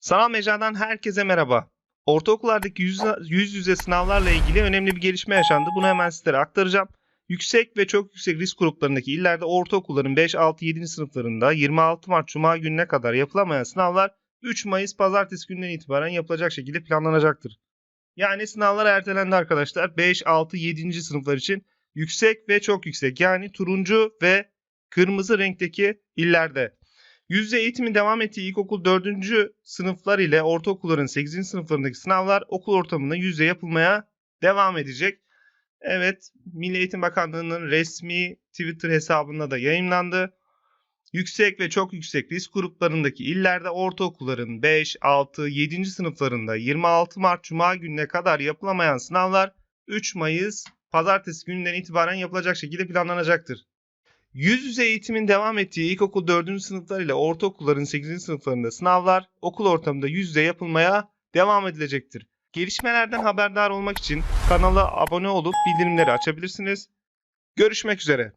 Sanal mecradan herkese merhaba. Ortaokullardaki yüz, yüz yüze sınavlarla ilgili önemli bir gelişme yaşandı. Bunu hemen sizlere aktaracağım. Yüksek ve çok yüksek risk gruplarındaki illerde ortaokulların 5, 6, 7. sınıflarında 26 Mart Cuma gününe kadar yapılamayan sınavlar 3 Mayıs Pazartesi günden itibaren yapılacak şekilde planlanacaktır. Yani sınavlar ertelendi arkadaşlar. 5, 6, 7. sınıflar için yüksek ve çok yüksek yani turuncu ve kırmızı renkteki illerde. Yüzde eğitimin devam ettiği ilkokul 4. sınıflar ile ortaokulların 8. sınıflarındaki sınavlar okul ortamında yüzde yapılmaya devam edecek. Evet, Milli Eğitim Bakanlığı'nın resmi Twitter hesabında da yayınlandı. Yüksek ve çok yüksek risk gruplarındaki illerde ortaokulların 5, 6, 7. sınıflarında 26 Mart Cuma gününe kadar yapılamayan sınavlar 3 Mayıs Pazartesi gününden itibaren yapılacak şekilde planlanacaktır. Yüz yüze eğitimin devam ettiği ilkokul 4. sınıflar ile ortaokulların 8. sınıflarında sınavlar okul ortamında yüz yüze yapılmaya devam edilecektir. Gelişmelerden haberdar olmak için kanala abone olup bildirimleri açabilirsiniz. Görüşmek üzere.